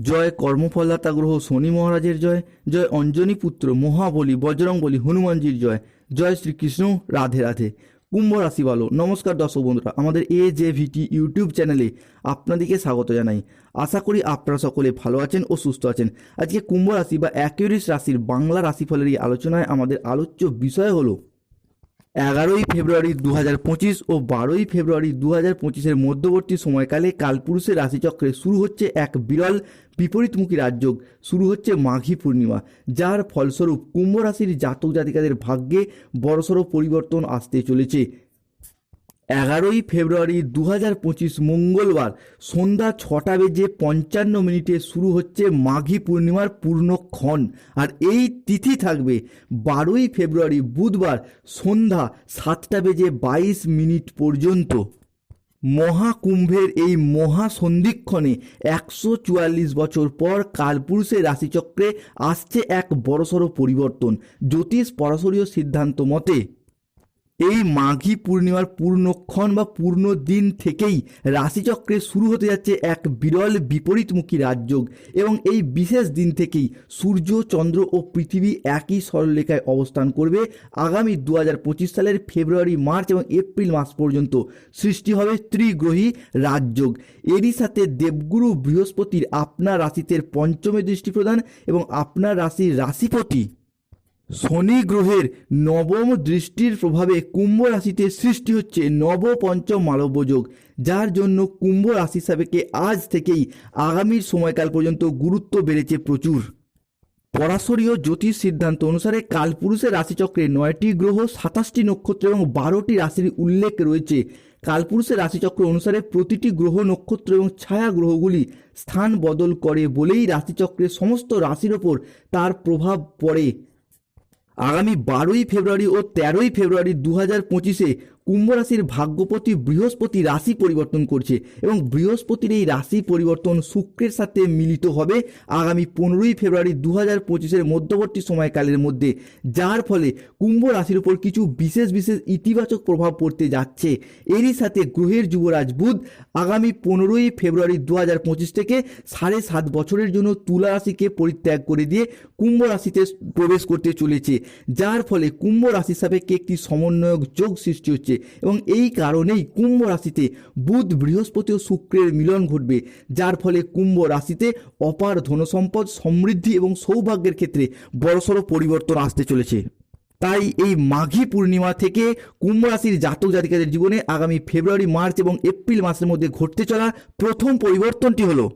জয় কর্মফলদাতা গ্রহ শনি মহারাজের জয় জয় অঞ্জনী পুত্র মহাবলী বজরংবলী হনুমানজির জয় জয় শ্রীকৃষ্ণ, রাধে রাধে। কুম্ভ রাশি বলো নমস্কার দর্শক বন্ধুরা, আমাদের এ জে ভিটি ইউটিউব চ্যানেলে আপনাদেরকে স্বাগত জানাই। আশা করি আপনারা সকলে ভালো আছেন ও সুস্থ আছেন। আজকে কুম্ভ রাশি বা অ্যাকিউরিস রাশির বাংলা রাশিফলের এই আলোচনায় আমাদের আলোচ্য বিষয় হলো এগারোই ফেব্রুয়ারি দু হাজার পঁচিশ ও বারোই ফেব্রুয়ারি দু হাজার পঁচিশের মধ্যবর্তী সময়কালে কালপুরুষের রাশিচক্রে শুরু হচ্ছে এক বিরল বিপরীতমুখী রাজযোগ। শুরু হচ্ছে মাঘী পূর্ণিমা, যার ফলস্বরূপ কুম্ভ রাশির জাতক জাতিকাদের ভাগ্যে বড়সড় পরিবর্তন আসতে চলেছে। এগারোই ফেব্রুয়ারি দু পঁচিশ মঙ্গলবার সন্ধ্যা ছটা বেজে পঞ্চান্ন মিনিটে শুরু হচ্ছে মাঘী পূর্ণিমার পূর্ণক্ষণ। আর এই তিথি থাকবে বারোই ফেব্রুয়ারি বুধবার সন্ধ্যা সাতটা বেজে বাইশ মিনিট পর্যন্ত। মহাকুম্ভের এই মহাসন্ধিক্ষণে একশো চুয়াল্লিশ বছর পর কালপুরুষের রাশিচক্রে আসছে এক বড়সড় পরিবর্তন। জ্যোতিষ পরাশরীয় সিদ্ধান্ত মতে এই মাঘী পূর্ণিমার পূর্ণক্ষণ বা পূর্ণ দিন থেকেই রাশিচক্রে শুরু হতে যাচ্ছে এক বিরল বিপরীতমুখী রাজযোগ এবং এই বিশেষ দিন থেকেই সূর্য, চন্দ্র ও পৃথিবী একই সরলরেখায় অবস্থান করবে। আগামী দু হাজার পঁচিশ সালের ফেব্রুয়ারি, মার্চ এবং এপ্রিল মাস পর্যন্ত সৃষ্টি হবে ত্রিগ্রহী রাজযোগ। এরই সাথে দেবগুরু বৃহস্পতির আপনার রাশিতে পঞ্চমে দৃষ্টি প্রদান এবং আপনার রাশির রাশিপতি শনি গ্রহের নবম দৃষ্টির প্রভাবে কুম্ভ রাশিতে সৃষ্টি হচ্ছে নব পঞ্চম মালব্যযোগ যার জন্য কুম্ভ রাশি সাবেকে আজ থেকেই আগামীর সময়কাল পর্যন্ত গুরুত্ব বেড়েছে প্রচুর। পরাশরীয় জ্যোতিষ সিদ্ধান্ত অনুসারে কালপুরুষের রাশিচক্রে নয়টি গ্রহ, সাতাশটি নক্ষত্র এবং বারোটি রাশির উল্লেখ রয়েছে। কালপুরুষের রাশিচক্র অনুসারে প্রতিটি গ্রহ, নক্ষত্র এবং ছায়া গ্রহগুলি স্থান বদল করে বলেই রাশিচক্রের সমস্ত রাশির ওপর তার প্রভাব পড়ে। আগামী বারোই ফেব্রুয়ারি ও তেরোই ফেব্রুয়ারি দু হাজার পঁচিশে কুম্ভ রাশির ভাগ্যপতি বৃহস্পতি রাশি পরিবর্তন করছে এবং বৃহস্পতির এই রাশি পরিবর্তন শুক্রের সাথে মিলিত হবে আগামী পনেরোই ফেব্রুয়ারি দু হাজার পঁচিশের মধ্যবর্তী সময়কালের মধ্যে, যার ফলে কুম্ভ রাশির উপর কিছু বিশেষ বিশেষ ইতিবাচক প্রভাব পড়তে যাচ্ছে। এরই সাথে গ্রহের যুবরাজ বুধ আগামী পনেরোই ফেব্রুয়ারি দু হাজার পঁচিশ থেকে সাড়ে সাত বছরের জন্য তুলা রাশিকে পরিত্যাগ করে দিয়ে কুম্ভ রাশিতে প্রবেশ করতে চলেছে, যার ফলে কুম্ভ রাশির সাপেক্ষে একটি সমন্বয়ক যোগ সৃষ্টি হচ্ছে। এবং এই কারণেই কুম্ভ রাশিতে বুধ, বৃহস্পতি ও শুক্রের মিলন ঘটবে, যার ফলে কুম্ভ রাশিতে অপার ধনসম্পদ, সমৃদ্ধি এবং সৌভাগ্যের ক্ষেত্রে বড়সড় পরিবর্তন আসতে চলেছে। তাই এই মাঘী পূর্ণিমা থেকে কুম্ভ রাশির জাতক জাতিকাদের জীবনে আগামী ফেব্রুয়ারি, মার্চ এবং এপ্রিল মাসের মধ্যে ঘটতে চলা প্রথম পরিবর্তনটি হলো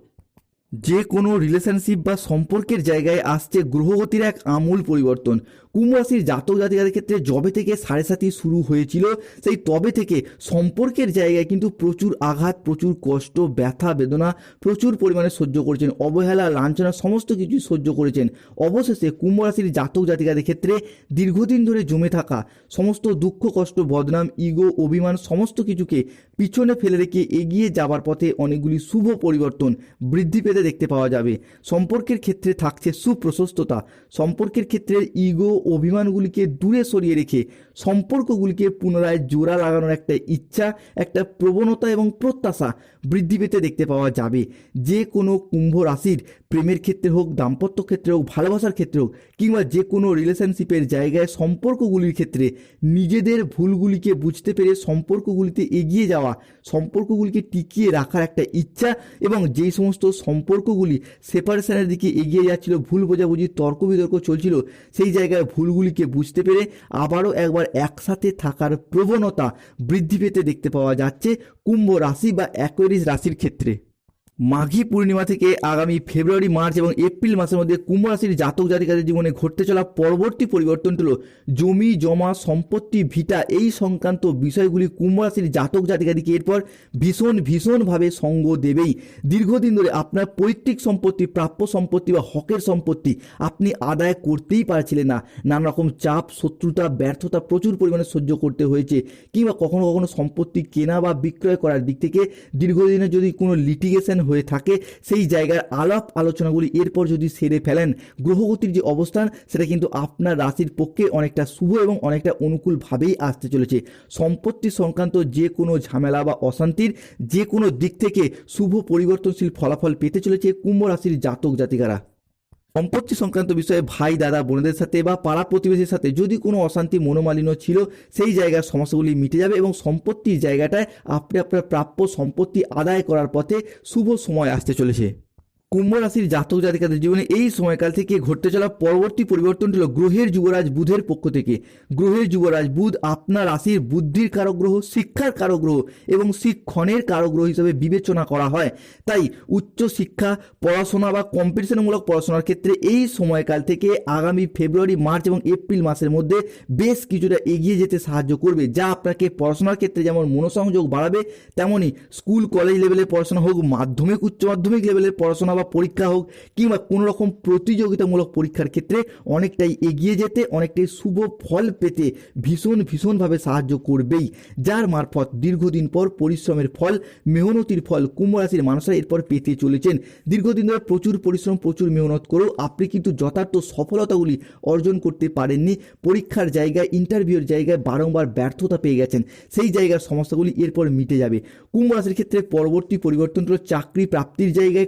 যে কোনো রিলেশনশিপ বা সম্পর্কের জায়গায় আসছে গ্রহগতির এক আমূল পরিবর্তন। কুম্ভ রাশির জাতক জাতিকাদের ক্ষেত্রে যবে থেকে সাড়ে সাতি শুরু হয়েছিল, সেই তবে থেকে সম্পর্কের জায়গায় কিন্তু প্রচুর আঘাত, প্রচুর কষ্ট, ব্যথা, বেদনা প্রচুর পরিমাণে সহ্য করেছেন। অবহেলা, লাঞ্ছনা সমস্ত কিছুই সহ্য করেছেন। অবশেষে কুম্ভ রাশির জাতক জাতিকাদের ক্ষেত্রে দীর্ঘদিন ধরে জমে থাকা সমস্ত দুঃখ, কষ্ট, বদনাম ইগো অভিমান সমস্ত কিছুকে পিছনে ফেলে রেখে এগিয়ে যাবার পথে অনেকগুলি শুভ পরিবর্তন বৃদ্ধি পেতে দেখতে পাওয়া যাবে। সম্পর্কের ক্ষেত্রে থাকছে সুপ্রশস্ততা। সম্পর্কের ক্ষেত্রে ইগো অভিমানগুলিকে দূরে সরিয়ে রেখে সম্পর্কগুলিকে পুনরায় জোড়া লাগানোর একটা ইচ্ছা, একটা প্রবণতা এবং প্রত্যাশা বৃদ্ধি পেতে দেখতে পাওয়া যাবে। যে কোনো কুম্ভ রাশির প্রেমের ক্ষেত্রে হোক, দাম্পত্য ক্ষেত্রে হোক, ভালোবাসার ক্ষেত্রে হোক, কিংবা যে কোনো রিলেশনশিপের জায়গায় সম্পর্কগুলির ক্ষেত্রে নিজেদের ভুলগুলিকে বুঝতে পেরে সম্পর্কগুলিতে এগিয়ে যাওয়া, সম্পর্কগুলিকে টিকিয়ে রাখার একটা ইচ্ছা এবং যেই সমস্ত সম্পর্কগুলি সেপারেশনের দিকে এগিয়ে যাচ্ছিল, ভুল বোঝাবুঝি, তর্ক বিতর্ক চলছিল। সেই জায়গায় ভুলগুলিকে বুঝতে পেরে আবারও একবার একসাথে থাকার প্রবণতা বৃদ্ধি পেতে দেখতে পাওয়া যাচ্ছে কুম্ভ রাশি বা অ্যাকোয়ারিস রাশির ক্ষেত্রে। মাঘী পূর্ণিমা থেকে আগামী ফেব্রুয়ারি, মার্চ এবং এপ্রিল মাসের মধ্যে কুম্ভ রাশির জাতক জাতিকাদের জীবনে ঘটতে চলা পরবর্তী পরিবর্তন হল জমি, জমা, সম্পত্তি, ভিটা এই সংক্রান্ত বিষয়গুলি কুম্ভ রাশির জাতক জাতিকাদিকে এরপর ভীষণ, ভীষণভাবে সঙ্গ দেবেই। দীর্ঘদিন ধরে আপনার পৈতৃক সম্পত্তি, প্রাপ্য সম্পত্তি বা হকের সম্পত্তি আপনি আদায় করতেই পারছিলেন না। নানা রকম চাপ, শত্রুতা, ব্যর্থতা প্রচুর পরিমাণে সহ্য করতে হয়েছে কিংবা কখনো কখনো সম্পত্তি কেনা বা বিক্রয় করার দিক থেকে দীর্ঘদিনে যদি কোনো লিটিগেশন হয়ে থাকে, সেই জায়গার আলাপ আলোচনাগুলি এরপর যদি সেরে ফেলেন, গ্রহগতির যে অবস্থান, সেটা কিন্তু আপনার রাশির পক্ষে অনেকটা শুভ এবং অনেকটা অনুকূলভাবেই আসতে চলেছে। সম্পত্তি সংক্রান্ত যে কোনো ঝামেলা বা অশান্তির যে কোনো দিক থেকে শুভ পরিবর্তনশীল ফলাফল পেতে চলেছে কুম্ভ রাশির জাতক জাতিকারা। সম্পত্তি সংক্রান্ত বিষয়ে ভাই, দাদা, বোনদের সাথে বা পাড়া প্রতিবেশীর সাথে যদি কোনো অশান্তি, মনোমালিন্য ছিল, সেই জায়গার সমস্যাগুলি মিটে যাবে এবং সম্পত্তির জায়গাটায় আপনি আপনার প্রাপ্য সম্পত্তি আদায় করার পথে শুভ সময় আসতে চলেছে। কুম্ভ রাশির জাতক জাতিকাদের জীবনে এই সময়কাল থেকে ঘটতে চলা পরবর্তী পরিবর্তনটি হল গ্রহের যুবরাজ বুধের পক্ষ থেকে। গ্রহের যুবরাজ বুধ আপনার রাশির বুদ্ধির কারক গ্রহ শিক্ষার কারক গ্রহ এবং শিক্ষণের কারক গ্রহ হিসেবে বিবেচনা করা হয়। তাই উচ্চ শিক্ষা, পড়াশোনা বা কম্পিটিশনমূলক পড়াশোনার ক্ষেত্রে এই সময়কাল থেকে আগামী ফেব্রুয়ারি, মার্চ এবং এপ্রিল মাসের মধ্যে বেশ কিছুটা এগিয়ে যেতে সাহায্য করবে, যা আপনাকে পড়াশোনার ক্ষেত্রে যেমন মনোসংযোগ বাড়াবে তেমনই স্কুল, কলেজ লেভেলের পড়াশোনা হোক, মাধ্যমিক, উচ্চ মাধ্যমিক লেভেলের পড়াশোনা বা পরীক্ষা হোক কিংবা কোনো রকম প্রতিযোগিতামূলক পরীক্ষার ক্ষেত্রে অনেকটাই এগিয়ে যেতে, অনেকটাই শুভ ফল পেতে ভীষণ ভীষণভাবে সাহায্য করবেই। যার মারফত দীর্ঘদিন পর পরিশ্রমের ফল, মেহনতির ফল, কুম্ভ রাশির মানুষরা এরপর পেতে চলেছেন। দীর্ঘদিন ধরে প্রচুর পরিশ্রম, প্রচুর মেহনত করেও আপনি কিন্তু যথার্থ সফলতাগুলি অর্জন করতে পারেননি। পরীক্ষার জায়গায় ইন্টারভিউর জায়গায় বারংবার ব্যর্থতা পেয়ে গেছেন। সেই জায়গার সমস্যাগুলি এরপর মিটে যাবে। কুম্ভ রাশির ক্ষেত্রে পরবর্তী পরিবর্তন হলো চাকরি প্রাপ্তির জায়গায়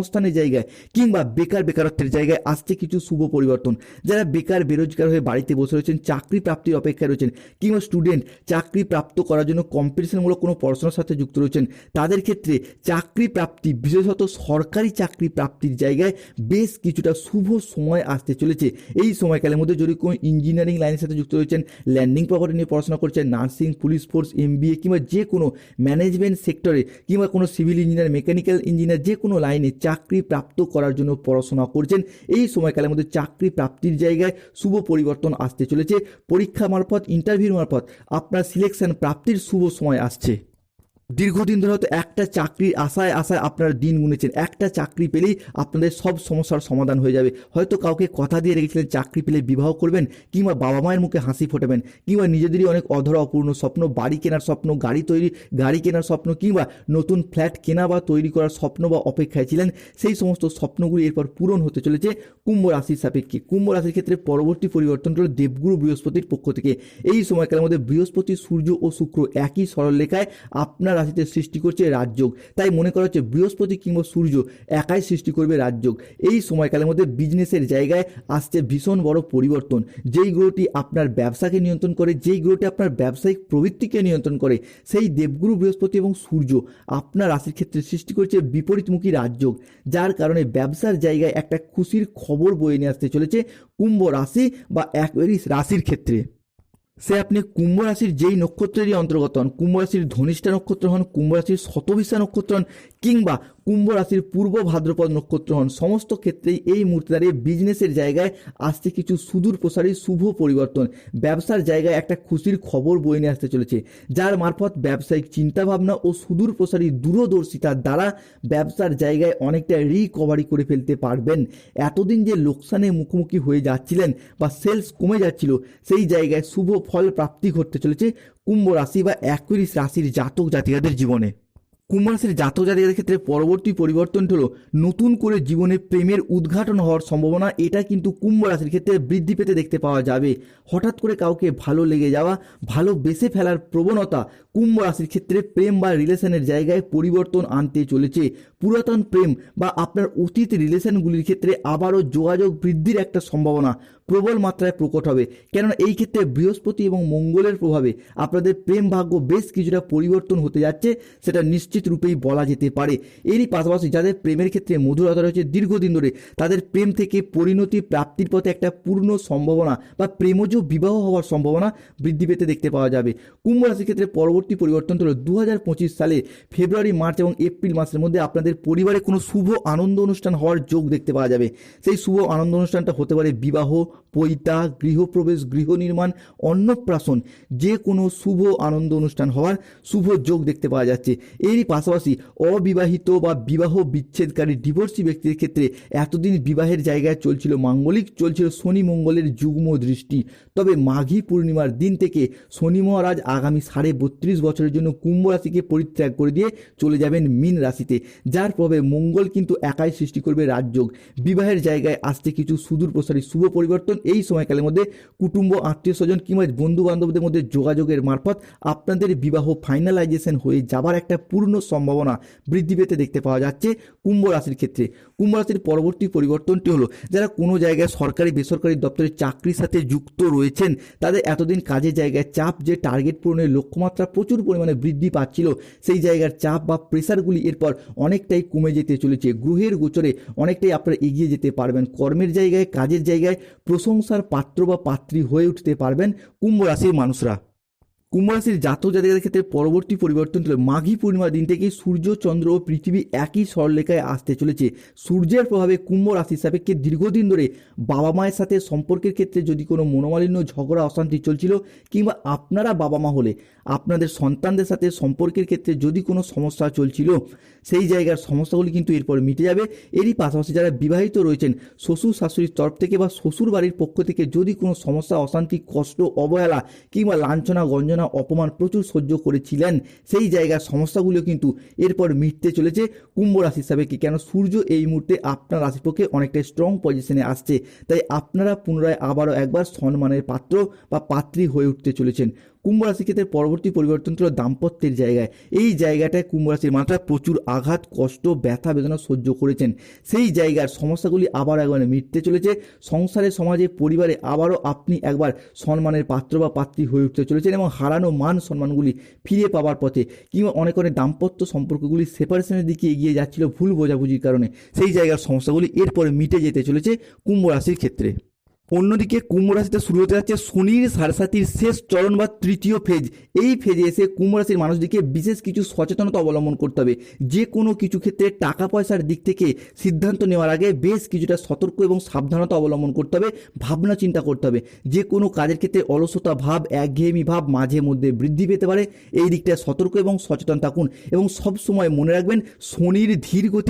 কর্মসংস্থানের জায়গায় কিংবা বেকার বেকারত্বের জায়গায় আসছে কিছু শুভ পরিবর্তন। যারা বেকার, বেরোজগার হয়ে বাড়িতে বসে রয়েছেন, চাকরি প্রাপ্তির অপেক্ষায় রয়েছেন কিংবা স্টুডেন্ট চাকরি প্রাপ্ত করার জন্য কম্পিটিশনমূলক কোনো পড়াশোনার সাথে যুক্ত রয়েছেন, তাদের ক্ষেত্রে চাকরি প্রাপ্তি, বিশেষত সরকারি চাকরি প্রাপ্তির জায়গায় বেশ কিছুটা শুভ সময় আসতে চলেছে। এই সময়কালের মধ্যে যদি কোনো ইঞ্জিনিয়ারিং লাইনের সাথে যুক্ত রয়েছেন ল্যান্ডিং প্রপার্টি নিয়ে পড়াশোনা করছেন নার্সিং পুলিশ ফোর্স এমবিএ কিংবা যে কোনো ম্যানেজমেন্ট সেক্টরে কিংবা কোনো সিভিল ইঞ্জিনিয়ার মেকানিক্যাল ইঞ্জিনিয়ার যে কোনো লাইনে চাকরি প্রাপ্ত করার জন্য পড়াশোনা করছেন। এই সময়কালের মধ্যে চাকরি প্রাপ্তির জায়গায় শুভ পরিবর্তন আসতে চলেছে। পরীক্ষা মারফত ইন্টারভিউ মারফত আপনার সিলেকশন প্রাপ্তির শুভ সময় আসছে। দীর্ঘদিন ধরে হয়তো একটা চাকরির আশায় আশায় আপনারা দিন গুনেছেন। একটা চাকরি পেলেই আপনাদের সব সমস্যার সমাধান হয়ে যাবে। হয়তো কাউকে কথা দিয়ে রেখেছিলেন, চাকরি পেলে বিবাহ করবেন কিংবা বাবা মায়ের মুখে হাসি ফোটাবেন কিংবা নিজেদেরই অনেক অধরা অপূর্ণ স্বপ্ন, বাড়ি কেনার স্বপ্ন, গাড়ি তৈরি, গাড়ি কেনার স্বপ্ন কিংবা নতুন ফ্ল্যাট কেনা বা তৈরি করার স্বপ্ন বা অপেক্ষায় ছিলেন, সেই সমস্ত স্বপ্নগুলি এরপর পূরণ হতে চলেছে কুম্ভ রাশির সাপেক্ষে। কুম্ভ রাশির ক্ষেত্রে পরবর্তী পরিবর্তন হল দেবগুরু বৃহস্পতির পক্ষ থেকে। এই সময়কালের মধ্যে বৃহস্পতি, সূর্য ও শুক্র একই সরল লেখায় আপনার রাশিতে সৃষ্টি করছে রাজযোগ। তাই মনে করা হচ্ছে বৃহস্পতি কিংবা সূর্য একাই সৃষ্টি করবে রাজযোগ। এই সময়কালের মধ্যে বিজনেসের জায়গায় আসছে ভীষণ বড় পরিবর্তন। যেই গ্রহটি আপনার ব্যবসাকে নিয়ন্ত্রণ করে, যেই গ্রহটি আপনার ব্যবসায়িক প্রবৃত্তিকে নিয়ন্ত্রণ করে, সেই দেবগুরু বৃহস্পতি এবং সূর্য আপনার রাশির ক্ষেত্রে সৃষ্টি করছে বিপরীতমুখী রাজযোগ। যার কারণে ব্যবসার জায়গায় একটা খুশির খবর বয়ে নিয়ে আসতে চলেছে কুম্ভ রাশি বা অ্যাকোয়ারিস রাশির ক্ষেত্রে। সে আপনি কুম্ভ রাশির যেই নক্ষত্রেরই অন্তর্গত হন, কুম্ভ রাশির ধনিষ্ঠা নক্ষত্র হন, কুম্ভ রাশির শতভিষা নক্ষত্র হন, কিংবা কুম্ভ রাশির পূর্ব ভাদ্রপদ নক্ষত্র হন। সমস্ত ক্ষেত্রেই এই মুহূর্তে দাঁড়িয়ে বিজনেসের জায়গায় আসছে কিছু সুদূর প্রসারী শুভ পরিবর্তন। ব্যবসার জায়গায় একটা খুশির খবর বয়ে নিয়ে আসতে চলেছে। যার মারফত ব্যবসায়িক চিন্তাভাবনা ও সুদূর প্রসারী দূরদর্শিতার দ্বারা ব্যবসার জায়গায় অনেকটা রিকভারি করে ফেলতে পারবেন। এতদিন যে লোকসানে মুখোমুখি হয়ে যাচ্ছিলেন বা সেলস কমে যাচ্ছিল, সেই জায়গায় শুভ ফল প্রাপ্তি ঘটতে চলেছে কুম্ভ রাশি বা অ্যাকুইরিস রাশির জাতক জাতিকাদের জীবনে। কুম্ভ রাশির জাতক জাতিকাদের ক্ষেত্রে পরবর্তী পরিবর্তনটি হলো নতুন করে জীবনে প্রেমের উদ্ঘাটন হওয়ার সম্ভাবনা। এটা কিন্তু কুম্ভ রাশির ক্ষেত্রে বৃদ্ধি পেতে দেখতে পাওয়া যাবে। হঠাৎ করে কাউকে ভালো লেগে যাওয়া, ভালো বেসে ফেলার প্রবণতা কুম্ভ রাশির ক্ষেত্রে প্রেম বা রিলেশনের জায়গায় পরিবর্তন আনতে চলেছে। পুরাতন প্রেম বা আপনার অতীত রিলেশনগুলির ক্ষেত্রে আবারও যোগাযোগ বৃদ্ধির একটা সম্ভাবনা। প্রবল মাত্রায় প্রকট হবে। কেননা এই ক্ষেত্রে বৃহস্পতি এবং মঙ্গলের প্রভাবে আপনাদের প্রেম ভাগ্য বেশ কিছুটা পরিবর্তন হতে যাচ্ছে, সেটা নিশ্চিত রূপেই বলা যেতে পারে। এরই পাশাপাশি যাদের প্রেমের ক্ষেত্রে মধুরতা রয়েছে দীর্ঘদিন ধরে, তাদের প্রেম থেকে পরিণতি প্রাপ্তির পথে একটা পূর্ণ সম্ভাবনা বা প্রেমজ বিবাহ হওয়ার সম্ভাবনা বৃদ্ধি পেতে দেখতে পাওয়া যাবে। কুম্ভ রাশির ক্ষেত্রে পরবর্তী পরিবর্তন হলো দু সালে ফেব্রুয়ারি, মার্চ এবং এপ্রিল মাসের মধ্যে আপনাদের পরিবারে কোনো শুভ আনন্দ অনুষ্ঠান হওয়ার যোগ দেখতে পাওয়া যাবে। সেই শুভ আনন্দ অনুষ্ঠানটা হতে পারে বিবাহ পৈতা, গৃহপ্রবেশ গৃহ নির্মাণ অন্নপ্রাশন যে কোনো শুভ আনন্দ অনুষ্ঠান হওয়ার শুভ যোগ দেখতে পাওয়া যাচ্ছে। এরই পাশাপাশি অবিবাহিত বা বিবাহ বিচ্ছেদকারী ডিভোর্সি ব্যক্তির ক্ষেত্রে এতদিন বিবাহের জায়গায় চলছিল মাঙ্গলিক, চলছিল শনি মঙ্গলের যুগ্ম দৃষ্টি। তবে মাঘী পূর্ণিমার দিন থেকে শনি মহারাজ আগামী সাড়ে বত্রিশ বছরের জন্য কুম্ভ রাশিকে পরিত্যাগ করে দিয়ে চলে যাবেন মীন রাশিতে। যার প্রভাবে মঙ্গল কিন্তু একাই সৃষ্টি করবে রাজযোগ। বিবাহের জায়গায় আসছে কিছু সুদূর প্রসারী শুভ পরিবর্তন এই সময়কালের মধ্যে কুটুম্ব আত্মীয় স্বজন কিংবা বন্ধু বান্ধবদের মধ্যে যোগাযোগের মারফত আপনাদের বিবাহ ফাইনালাইজেশন হয়ে যাবার একটা পূর্ণ সম্ভাবনা বৃদ্ধি পেতে দেখতে পাওয়া যাচ্ছে কুম্ভ রাশির ক্ষেত্রে। কুম্ভ রাশির পরবর্তী পরিবর্তনটি হলো, যারা কোনো জায়গায় সরকারি, বেসরকারি দপ্তরের চাকরির সাথে যুক্ত রয়েছেন, তাদের এতদিন কাজের জায়গায় চাপ যে টার্গেট পূরণের লক্ষ্যমাত্রা প্রচুর পরিমাণে বৃদ্ধি পাচ্ছিল, সেই জায়গার চাপ বা প্রেসারগুলি এরপর অনেকটাই কমে যেতে চলেছে। গ্রহের গোচরে অনেকটাই আপনারা এগিয়ে যেতে পারবেন। কর্মের জায়গায়, কাজের জায়গায় প্রশংসার পাত্র বা পাত্রী হয়ে উঠতে পারবেন কুম্ভ রাশির মানুষরা। কুম্ভ রাশির জাতক জাতিকাদের ক্ষেত্রে পরবর্তী পরিবর্তন হলো মাঘী পূর্ণিমার দিন থেকে সূর্য, চন্দ্র ও পৃথিবী একই সরলেখায় আসতে চলেছে। সূর্যের প্রভাবে কুম্ভ রাশির সাপেক্ষে দীর্ঘদিন ধরে বাবা মায়ের সাথে সম্পর্কের ক্ষেত্রে যদি কোনো মনোমালিন্য, ঝগড়া, অশান্তি চলছিল কিংবা আপনারা বাবা মা হলে আপনাদের সন্তানদের সাথে সম্পর্কের ক্ষেত্রে যদি কোনো সমস্যা চলছিল, সেই জায়গার সমস্যাগুলি কিন্তু এরপর মিটে যাবে। এরই পাশাপাশি যারা বিবাহিত রয়েছেন, শ্বশুর শাশুড়ির তরফ থেকে বা শ্বশুর বাড়ির পক্ষ থেকে যদি কোনো সমস্যা, অশান্তি, কষ্ট, অবহেলা কিংবা লাঞ্ছনা, গঞ্জনা অপমান প্রচুর সহ্য করেছিলেন। সেই জায়গার সমস্যাগুলো কিন্তু এরপর মিটতে চলেছে। কুম্ভ রাশির হিসাবে কি কেন সূর্য এই মুহূর্তে আপনার রাশির পক্ষে অনেকটাই স্ট্রং পজিশনে আসছে। তাই আপনারা পুনরায় আবারও একবার সম্মানের পাত্র বা পাত্রী হয়ে উঠতে চলেছেন। কুম্ভ রাশি ক্ষেত্রে পরবর্তী পরিবর্তন ছিল দাম্পত্যের জায়গায়। এই জায়গাটায় কুম্ভ রাশির মাত্রায় প্রচুর আঘাত, কষ্ট, ব্যথা, বেদনা সহ্য করেছেন। সেই জায়গার সমস্যাগুলি আবার একবার মিটতে চলেছে। সংসারে, সমাজে, পরিবারে আবারও আপনি একবার সম্মানের পাত্র বা পাত্রী হয়ে উঠতে চলেছেন এবং হারানো মান সম্মানগুলি ফিরে পাওয়ার পথে কিংবা অনেক অনেক দাম্পত্য সম্পর্কগুলি সেপারেশনের দিকে এগিয়ে যাচ্ছিল ভুল বোঝাবুঝির কারণে। সেই জায়গার সমস্যাগুলি এরপরে মিটে যেতে চলেছে কুম্ভ রাশির ক্ষেত্রে। অন্যদিকে কুম্ভ রাশিতে শুরু হতে যাচ্ছে শনির সারসাতির শেষ চরণ বা তৃতীয় ফেজ এই ফেজে এসে কুম্ভ রাশির মানুষদিকে বিশেষ কিছু সচেতনতা অবলম্বন করতে হবে। যে কোনো কিছু ক্ষেত্রে টাকা পয়সার দিক থেকে সিদ্ধান্ত নেওয়ার আগে বেশ কিছুটা সতর্ক এবং সাবধানতা অবলম্বন করতে হবে, ভাবনা চিন্তা করতে হবে। যে কোনো কাজের ক্ষেত্রে অলসতা ভাব, একঘেয়েমি ভাব মাঝে মধ্যে বৃদ্ধি পেতে পারে। এই দিকটায় সতর্ক এবং সচেতন থাকুন এবং সবসময় মনে রাখবেন শনির ধীর গতি